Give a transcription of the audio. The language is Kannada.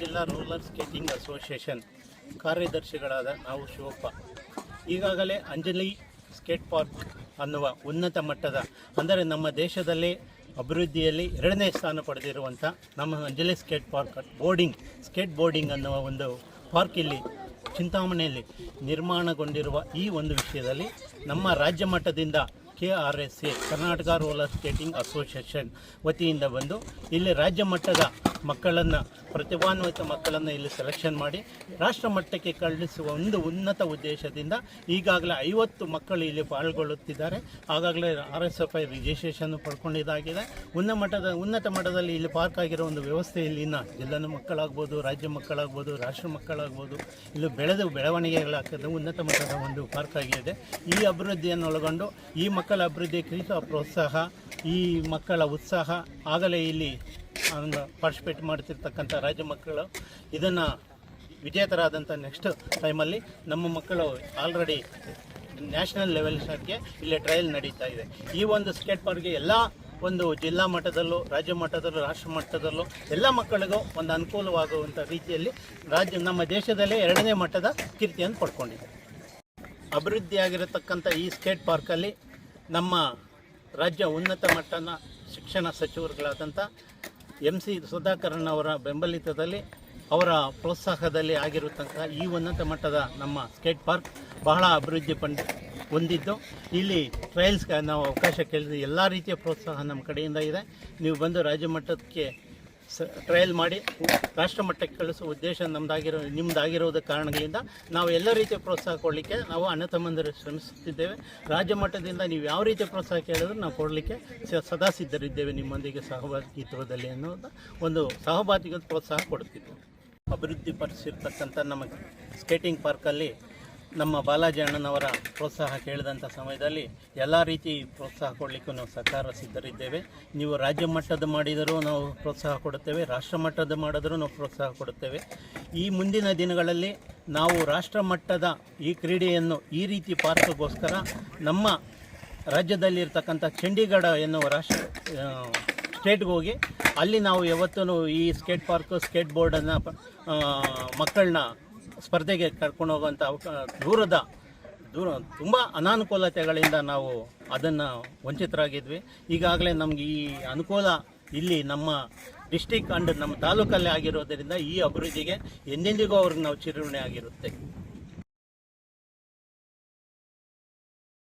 ಜಿಲ್ಲಾ ರೋಲರ್ ಸ್ಕೇಟಿಂಗ್ ಅಸೋಸಿಯೇಷನ್ ಕಾರ್ಯದರ್ಶಿಗಳಾದ ನಾವು ಶಿವಪ್ಪ. ಈಗಾಗಲೇ ಅಂಜಲಿ ಸ್ಕೇಟ್ ಪಾರ್ಕ್ ಅನ್ನುವ ಉನ್ನತ ಮಟ್ಟದ, ಅಂದರೆ ನಮ್ಮ ದೇಶದಲ್ಲಿ ಅಭಿವೃದ್ಧಿಯಲ್ಲಿ ಎರಡನೇ ಸ್ಥಾನ ಪಡೆದಿರುವಂಥ ನಮ್ಮ Anjali skate park boarding, skate boarding ಅನ್ನುವ ಒಂದು ಪಾರ್ಕ್ ಇಲ್ಲಿ ಚಿಂತಾಮಣೆಯಲ್ಲಿ ನಿರ್ಮಾಣಗೊಂಡಿರುವ ಈ ಒಂದು ವಿಷಯದಲ್ಲಿ ನಮ್ಮ ರಾಜ್ಯ ಮಟ್ಟದಿಂದ K R S A, Karnataka roller skating association ವತಿಯಿಂದ ಬಂದು ಇಲ್ಲಿ ರಾಜ್ಯ ಮಟ್ಟದ ಮಕ್ಕಳನ್ನು ಪ್ರತಿಭಾನ್ವಿತ ಮಕ್ಕಳನ್ನು ಇಲ್ಲಿ ಸೆಲೆಕ್ಷನ್ ಮಾಡಿ ರಾಷ್ಟ್ರ ಮಟ್ಟಕ್ಕೆ ಕಳುಹಿಸುವ ಒಂದು ಉನ್ನತ ಉದ್ದೇಶದಿಂದ ಈಗಾಗಲೇ ಐವತ್ತು ಮಕ್ಕಳು ಇಲ್ಲಿ ಪಾಲ್ಗೊಳ್ಳುತ್ತಿದ್ದಾರೆ. ಆಗಾಗಲೇ R S F I registration ಪಡ್ಕೊಂಡಿದ್ದಾಗಿದೆ. ಉನ್ನ ಮಟ್ಟದ, ಉನ್ನತ ಮಟ್ಟದಲ್ಲಿ ಇಲ್ಲಿ ಪಾರ್ಕ್ ಆಗಿರೋ ಒಂದು ವ್ಯವಸ್ಥೆ ಇಲ್ಲಿನ ಜಿಲ್ಲಾ ಮಕ್ಕಳಾಗ್ಬೋದು, ರಾಜ್ಯ ಮಕ್ಕಳಾಗ್ಬೋದು, ರಾಷ್ಟ್ರ ಮಕ್ಕಳಾಗ್ಬೋದು, ಇಲ್ಲಿ ಬೆಳೆದು ಬೆಳವಣಿಗೆಗಳಾಗ್ತದೆ ಉನ್ನತ ಮಟ್ಟದ ಒಂದು ಪಾರ್ಕ್ ಆಗಿದೆ. ಈ ಅಭಿವೃದ್ಧಿಯನ್ನು ಒಳಗೊಂಡು ಈ ಮಕ್ಕಳ ಅಭಿವೃದ್ಧಿ ಪ್ರೋತ್ಸಾಹ, ಈ ಮಕ್ಕಳ ಉತ್ಸಾಹ, ಆಗಲೇ ಇಲ್ಲಿ ಪಾರ್ಟಿಸಿಪೇಟ್ ಮಾಡ್ತಿರ್ತಕ್ಕಂಥ ರಾಜ್ಯ ಮಕ್ಕಳು ಇದನ್ನು ವಿಜೇತರಾದಂಥ ನೆಕ್ಸ್ಟ್ ಟೈಮಲ್ಲಿ ನಮ್ಮ ಮಕ್ಕಳು ಆಲ್ರೆಡಿ ನ್ಯಾಷನಲ್ ಲೆವೆಲ್ಸ್ಗೆ ಇಲ್ಲಿ ಟ್ರಯಲ್ ನಡೀತಾ ಇದೆ. ಈ ಒಂದು ಸ್ಕೇಟ್ ಪಾರ್ಕ್ಗೆ ಎಲ್ಲ ಒಂದು ಜಿಲ್ಲಾ ಮಟ್ಟದಲ್ಲೂ, ರಾಜ್ಯ ಮಟ್ಟದಲ್ಲೂ, ರಾಷ್ಟ್ರ ಮಟ್ಟದಲ್ಲೂ ಎಲ್ಲ ಮಕ್ಕಳಿಗೂ ಒಂದು ಅನುಕೂಲವಾಗುವಂಥ ರೀತಿಯಲ್ಲಿ ರಾಜ್ಯ, ನಮ್ಮ ದೇಶದಲ್ಲೇ ಎರಡನೇ ಮಟ್ಟದ ಕೀರ್ತಿಯನ್ನು ಪಡ್ಕೊಂಡಿದೆ. ಅಭಿವೃದ್ಧಿಯಾಗಿರತಕ್ಕಂಥ ಈ ಸ್ಕೇಟ್ ಪಾರ್ಕಲ್ಲಿ ನಮ್ಮ ರಾಜ್ಯ ಉನ್ನತ ಮಟ್ಟದ ಶಿಕ್ಷಣ ಸಚಿವರುಗಳಾದಂಥ ಎಂ ಸಿ ಸುಧಾಕರ್ನ ಅವರ ಬೆಂಬಲಿತದಲ್ಲಿ, ಅವರ ಪ್ರೋತ್ಸಾಹದಲ್ಲಿ ಆಗಿರತಕ್ಕ ಈ ಉನ್ನತ ಮಟ್ಟದ ನಮ್ಮ ಸ್ಕೇಟ್ ಪಾರ್ಕ್ ಬಹಳ ಅಭಿವೃದ್ಧಿ ಪಂಡ, ಹೊಂದಿದ್ದು. ಇಲ್ಲಿ ಟ್ರಯಲ್ಸ್ಗೆ ನಾವು ಅವಕಾಶ ಕೇಳಿದ್ರೆ ಎಲ್ಲ ರೀತಿಯ ಪ್ರೋತ್ಸಾಹ ನಮ್ಮ ಕಡೆಯಿಂದ ಇದೆ. ನೀವು ಬಂದು ರಾಜ್ಯ ಮಟ್ಟಕ್ಕೆ ಟ್ರಯಲ್ ಮಾಡಿ ರಾಷ್ಟ್ರ ಮಟ್ಟಕ್ಕೆ ಕಳಿಸುವ ಉದ್ದೇಶ ನಮ್ಮದಾಗಿರೋ ನಿಮ್ಮದಾಗಿರೋದ ಕಾರಣಗಳಿಂದ ನಾವು ಎಲ್ಲ ರೀತಿಯ ಪ್ರೋತ್ಸಾಹ ಕೊಡಲಿಕ್ಕೆ ನಾವು ಅಣ್ಣ ತಮ್ಮಂದಿರು ಶ್ರಮಿಸುತ್ತಿದ್ದೇವೆ. ರಾಜ್ಯ ಮಟ್ಟದಿಂದ ನೀವು ಯಾವ ರೀತಿಯ ಪ್ರೋತ್ಸಾಹ ಕೇಳಿದ್ರು ನಾವು ಕೊಡಲಿಕ್ಕೆ ಸದಾ ಸಿದ್ಧರಿದ್ದೇವೆ ನಿಮ್ಮೊಂದಿಗೆ ಸಹಭಾಗಿತ್ವದಲ್ಲಿ ಅನ್ನೋದು ಒಂದು ಸಹಭಾಗಿತ್ವ ಪ್ರೋತ್ಸಾಹ ಕೊಡುತ್ತಿದ್ದೇವೆ. ಅಭಿವೃದ್ಧಿಪಡಿಸಿರ್ತಕ್ಕಂಥ ನಮ್ಮ ಸ್ಕೇಟಿಂಗ್ ಪಾರ್ಕಲ್ಲಿ ನಮ್ಮ ಬಾಲಾಜಿ ಅಣ್ಣನವರ ಪ್ರೋತ್ಸಾಹ ಕೇಳಿದಂಥ ಸಮಯದಲ್ಲಿ ಎಲ್ಲ ರೀತಿ ಪ್ರೋತ್ಸಾಹ ಕೊಡಲಿಕ್ಕೂ ನಾವು ಸರ್ಕಾರ ಸಿದ್ಧರಿದ್ದೇವೆ. ನೀವು ರಾಜ್ಯ ಮಟ್ಟದ ಮಾಡಿದರೂ ನಾವು ಪ್ರೋತ್ಸಾಹ ಕೊಡುತ್ತೇವೆ, ರಾಷ್ಟ್ರ ಮಟ್ಟದ ಮಾಡಿದರೂ ನಾವು ಪ್ರೋತ್ಸಾಹ ಕೊಡುತ್ತೇವೆ. ಈ ಮುಂದಿನ ದಿನಗಳಲ್ಲಿ ನಾವು ರಾಷ್ಟ್ರ ಮಟ್ಟದ ಈ ಕ್ರೀಡೆಯನ್ನು ಈ ರೀತಿ ಪಾರ್ಕ್ಗೋಸ್ಕರ ನಮ್ಮ ರಾಜ್ಯದಲ್ಲಿರ್ತಕ್ಕಂಥ ಚಂಡೀಗಢ ಎನ್ನುವ ರಾಷ್ಟ್ರ ಸ್ಟೇಟ್ಗೆ ಹೋಗಿ ಅಲ್ಲಿ ನಾವು ಯಾವತ್ತೂ ಈ ಸ್ಕೇಟ್ ಪಾರ್ಕ್, ಸ್ಕೇಟ್ ಬೋರ್ಡನ್ನು ಮಕ್ಕಳನ್ನ ಸ್ಪರ್ಧೆಗೆ ಕರ್ಕೊಂಡು ಹೋಗುವಂಥ ದೂರದ ದೂರ ತುಂಬ ಅನಾನುಕೂಲತೆಗಳಿಂದ ನಾವು ಅದನ್ನು ವಂಚಿತರಾಗಿದ್ವಿ. ಈಗಾಗಲೇ ನಮಗೆ ಈ ಅನುಕೂಲ ಇಲ್ಲಿ ನಮ್ಮ ಡಿಸ್ಟಿಕ್ ಅಂಡ್ ನಮ್ಮ ತಾಲೂಕಲ್ಲೇ ಆಗಿರೋದರಿಂದ ಈ ಅಭಿವೃದ್ಧಿಗೆ ಎಂದೆಂದಿಗೂ ಅವ್ರಿಗೆ ನಾವು ಚಿರುಣೆ ಆಗಿರುತ್ತೆ.